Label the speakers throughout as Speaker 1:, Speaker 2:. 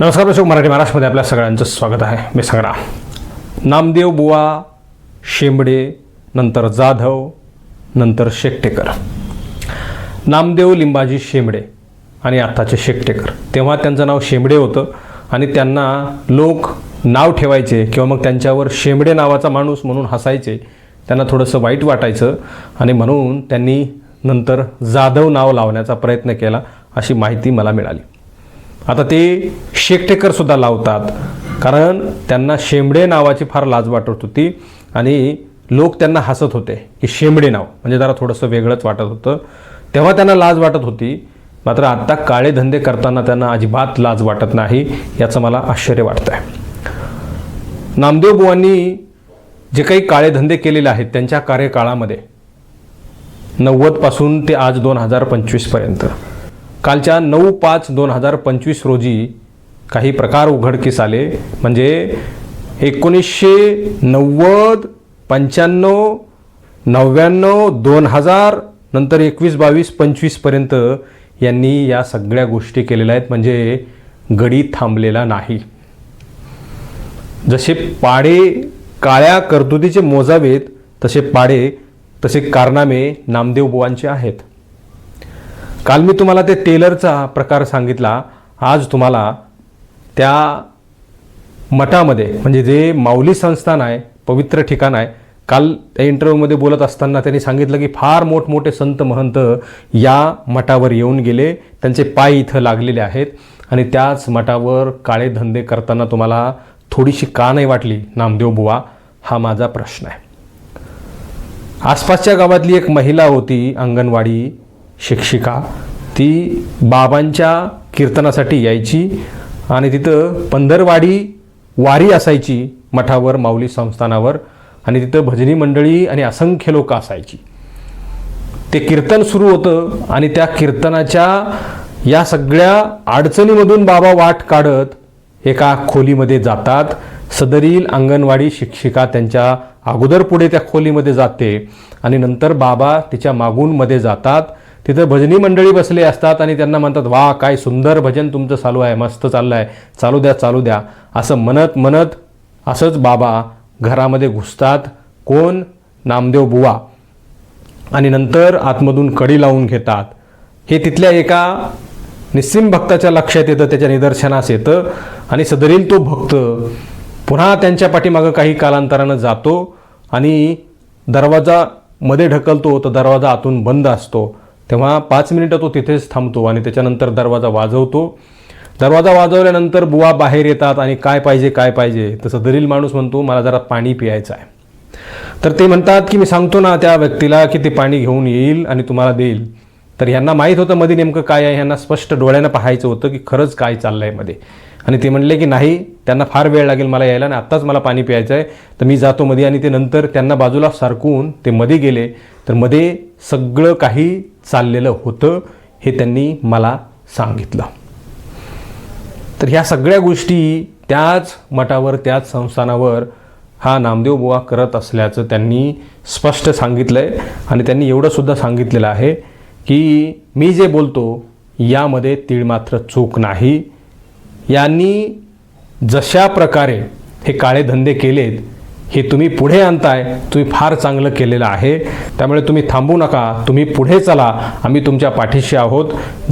Speaker 1: नमस्कार दर्शक मराठी महाराष्ट्रमध्ये आपल्या सगळ्यांचं स्वागत आहे. मी संग्राम. नामदेव बुवा शेंबडे नंतर जाधव नंतर शेकटेकर. नामदेव लिंबाजी शेंबडे आणि आत्ताचे शेकटेकर. तेव्हा त्यांचं नाव शेंबडे होतं आणि त्यांना लोक नाव ठेवायचे किंवा मग त्यांच्यावर शेंबडे नावाचा माणूस म्हणून हसायचे. त्यांना थोडंसं वाईट वाटायचं आणि म्हणून त्यांनी नंतर जाधव नाव लावण्याचा प्रयत्न केला अशी माहिती मला मिळाली. आता ते शेकटेकर सुद्धा लावतात. कारण त्यांना शेंबडे नावाची फार लाज वाटत होती आणि लोक त्यांना हसत होते की शेंबडे नाव म्हणजे जरा थोडंसं वेगळंच वाटत होतं. तेव्हा त्यांना लाज वाटत होती. मात्र आत्ता काळे धंदे करताना त्यांना अजिबात लाज वाटत नाही याचं मला आश्चर्य वाटतं आहे नामदेव बुवांनी जे काही काळे धंदे केलेले आहेत त्यांच्या कार्यकाळामध्ये नव्वदपासून ते आज दोन हजार पंचवीसपर्यंत कालच्या नऊ पाच दोन हजार पंचवीस रोजी काही प्रकार उघडकीस आले. म्हणजे एकोणीसशे नव्वद पंच्याण्णव नव्याण्णव दोन हजार नंतर एकवीस बावीस पंचवीसपर्यंत यांनी या सगळ्या गोष्टी केलेल्या आहेत. म्हणजे गडी थांबलेला नाही. जसे पाडे काळ्या कर्तुतीचे मोजावेत तसे पाडे तसे कारनामे नामदेव बुवांचे आहेत. काल मी तुम्हाला ते टेलरचा प्रकार सांगितला. आज तुम्हाला त्या मठामध्ये म्हणजे जे माऊली संस्थान आहे पवित्र ठिकाण आहे काल त्या इंटरव्ह्यूमध्ये बोलत असताना त्यांनी सांगितलं की फार मोठमोठे संत महंत या मठावर येऊन गेले. त्यांचे पाय इथं लागलेले आहेत आणि त्याच मठावर काळे धंदे करताना तुम्हाला थोडीशी का नाही वाटली? नामदेव बुवा हा माझा प्रश्न आहे. आसपासच्या गावातली एक महिला होती अंगणवाडी शिक्षिका ती बाबांच्या कीर्तनासाठी यायची आणि तिथं पंधरवाडी वारी असायची मठावर माऊली संस्थानावर आणि तिथं भजनी मंडळी आणि असंख्य लोक असायची. ते कीर्तन सुरू होतं आणि त्या कीर्तनाच्या या सगळ्या अडचणीमधून बाबा वाट काढत एका खोलीमध्ये जातात. सदरील अंगणवाडी शिक्षिका त्यांच्या अगोदर पुढे त्या खोलीमध्ये जाते आणि नंतर बाबा तिच्या मागून मध्ये जातात. तिथं भजनी मंडळी बसले असतात आणि त्यांना म्हणतात वा काय सुंदर भजन तुमचं चालू आहे मस्त चाललं आहे चालू द्या चालू द्या. असं म्हणत म्हणत असंच बाबा घरामध्ये घुसतात. कोण? नामदेव बुवा. आणि नंतर आतमधून कडी लावून घेतात. हे तिथल्या एका निस्सिम भक्ताच्या लक्षात येतं त्याच्या निदर्शनास येतं. आणि सदरील तो भक्त पुन्हा त्यांच्या पाठीमागं काही कालांतरानं जातो आणि दरवाजा मध्ये ढकलतो तर दरवाजा आतून बंद असतो. तेव्हा पाच मिनिटं तो तिथेच थांबतो आणि त्याच्यानंतर दरवाजा वाजवतो. दरवाजा वाजवल्यानंतर बुवा बाहेर येतात आणि काय पाहिजे काय पाहिजे? तसं दरील माणूस म्हणतो मला जरा पाणी पियायचं आहे. तर ते म्हणतात की मी सांगतो ना त्या व्यक्तीला की ते पाणी घेऊन येईल आणि तुम्हाला देईल. तर ह्यांना माहीत होतं मध्ये नेमकं काय आहे ह्यांना स्पष्ट डोळ्यानं पाहायचं होतं की खरंच काय चाललं आहे मध्ये आणि ते म्हणले की नाही त्यांना फार वेळ लागेल मला यायला आणि आत्ताच मला पाणी प्यायचं आहे तर मी जातो मध्ये आणि ते नंतर त्यांना बाजूला सारकून ते मध्ये गेले. तर मध्ये सगळं काही चाललेलं होतं हे त्यांनी मला सांगितलं. तर ह्या सगळ्या गोष्टी त्याच मठावर त्याच संस्थानावर हा नामदेव बुवा करत असल्याचं त्यांनी स्पष्ट सांगितलं आहे आणि त्यांनी एवढंसुद्धा सांगितलेलं आहे की मी जे बोलतो यामध्ये तीळ मात्र चूक नाही. यांनी जशा प्रकारे हे काळे धंदे केलेत हे तुम्ही पुढे आणताय तुम्ही फार चांगलं केलेलं आहे. त्यामुळे तुम्ही थांबू नका तुम्ही पुढे चला. आम्ही तुमच्या पाठीशी आहोत.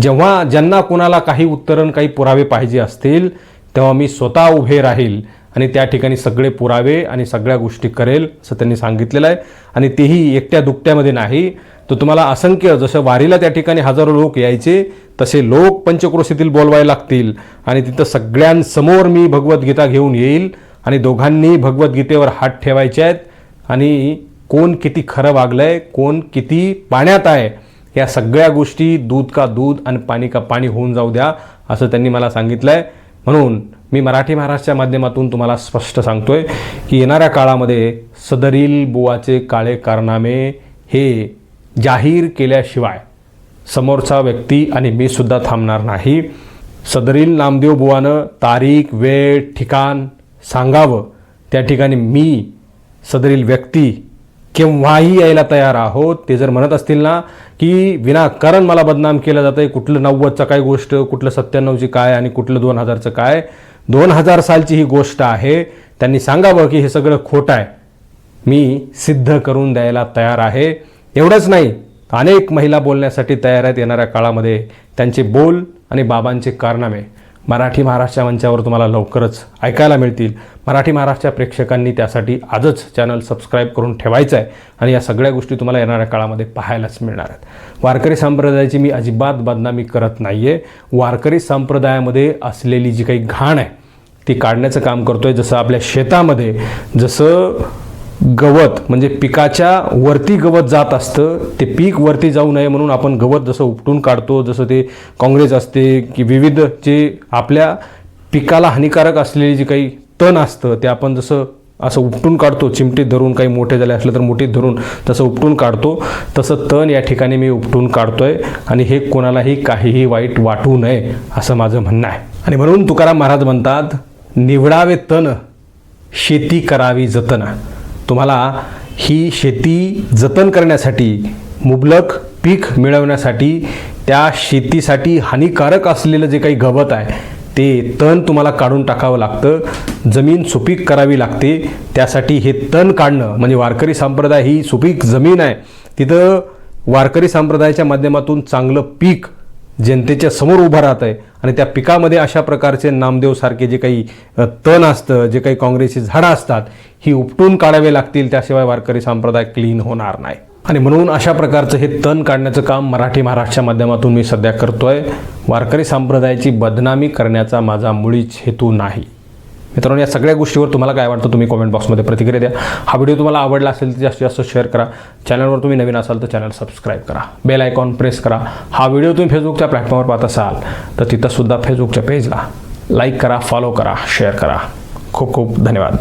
Speaker 1: जेव्हा ज्यांना कुणाला काही उत्तरण काही पुरावे पाहिजे असतील तेव्हा मी स्वतः उभे राहील आणि त्या ठिकाणी सगळे पुरावे आणि सगळ्या गोष्टी करेल असं त्यांनी सांगितलेलं आहे. आणि तेही एकट्या दुकट्यामध्ये नाही. तर तुम्हाला असंख्य जसं वारीला त्या ठिकाणी हजारो लोक यायचे तसे लोक पंचक्रोशीतील बोलवायला लागतील. आणि तिथं सगळ्यांसमोर मी भगवद्गीता घेऊन येईल आणि दोघांनी भगवद्गीतेवर हात ठेवायचे आहेत. आणि कोण किती खरं वागलं आहे कोण किती पाण्यात आहे या सगळ्या गोष्टी दूध का दूध आणि पाणी का पाणी होऊन जाऊ द्या असं त्यांनी मला सांगितलं आहे म्हणून मी मराठी महाराष्ट्राच्या माध्यमातून तुम्हाला स्पष्ट सांगतोय की येणाऱ्या काळामध्ये सदरील बुवाचे काळे कारनामे हे जाहीर केल्याशिवाय समोरचा व्यक्ती आणि मी सुद्धा थांबणार नाही. सदरील नामदेव बुवानं तारीख वेळ ठिकाण सांगावं. त्या ठिकाणी मी सदरील व्यक्ती केव्हाही यायला तयार आहोत. ते जर म्हणत असतील ना की विनाकारण मला बदनाम केलं जातं आहे कुठलं नव्वदचं काय गोष्ट कुठलं सत्त्याण्णवची काय आणि कुठलं दोन हजारचं काय दोन हजार सालची ही गोष्ट आहे. त्यांनी सांगावं की हे सगळं खोटं आहे. मी सिद्ध करून द्यायला तयार आहे. एवढंच नाही अनेक महिला बोलण्यासाठी तयार आहेत येणाऱ्या काळामध्ये. त्यांचे बोल आणि बाबांचे कारनामे मराठी महाराष्ट्र मंचावर तुम्हाला लवकरच ऐकायला मिळतील. मराठी महाराष्ट्र प्रेक्षकांनी त्यासाठी आजच चॅनल सबस्क्राईब करून ठेवायचं आहे आणि या सगळ्या गोष्टी तुम्हाला येणाऱ्या काळामध्ये पाहायलाच मिळणार आहेत. वारकरी संप्रदायाची मी अजिबात बदनामी करत नाही आहे वारकरी संप्रदायामध्ये असलेली जी काही घाण आहे ती काढण्याचं काम करतो आहे जसं आपल्या शेतामध्ये जसं गवत म्हणजे पिकाच्या वरती गवत जात असतं ते पीक वरती जाऊ नये म्हणून आपण गवत जसं उपटून काढतो जसं ते काँग्रेस असते की विविध जे आपल्या पिकाला हानिकारक असलेली जे काही तण असतं ते आपण जसं असं उपटून काढतो चिमटीत धरून काही मोठे झाले असले तर मोठीत धरून तसं उपटून काढतो तसं तण या ठिकाणी मी उपटून काढतोय आणि हे कोणालाही काहीही वाईट वाटू नये असं माझं म्हणणं आहे. आणि म्हणून तुकाराम महाराज म्हणतात निवडावे तण शेती करावी जतन. तुम्हाला ही शेती जतन करण्यासाठी मुबलक पीक मिळवण्यासाठी त्या शेतीसाठी हानिकारक असलेलं जे काही गवत आहे ते तण तुम्हाला काढून टाकावं लागतं. जमीन सुपीक करावी लागते. त्यासाठी हे तण काढणं म्हणजे वारकरी संप्रदाय ही सुपीक जमीन आहे. तिथं वारकरी संप्रदायाच्या माध्यमातून चांगलं पीक जनतेच्या समोर उभं राहत आहे आणि त्या पिकामध्ये अशा प्रकारचे नामदेवसारखे जे काही तण असतं जे काही काँग्रेसची झाडं असतात ही उपटून काढावे लागतील त्याशिवाय वारकरी संप्रदाय क्लीन होणार नाही. आणि म्हणून अशा प्रकारचं हे तण काढण्याचं काम मराठी महाराष्ट्राच्या माध्यमातून मी सध्या करतोय. वारकरी संप्रदायाची बदनामी करण्याचा माझा मुळीच हेतू नाही. मित्रांनो या सगळ्या गोष्टीवर तुम्हाला काय वाटतं तुम्ही कॉमेंट बॉक्समध्ये प्रतिक्रिया द्या. हा व्हिडिओ तुम्हाला आवडला असेल तर जास्तीत जास्त शेअर करा. चॅनलवर तुम्ही नवीन असाल तर चॅनल सबस्क्राईब करा. बेल आयकॉन प्रेस करा. हा व्हिडिओ तुम्ही फेसबुकच्या प्लॅटफॉर्मवर पाहत असाल तर तिथंसुद्धा फेसबुकच्या पेजला लाईक करा फॉलो करा शेअर करा. खूप खूप धन्यवाद.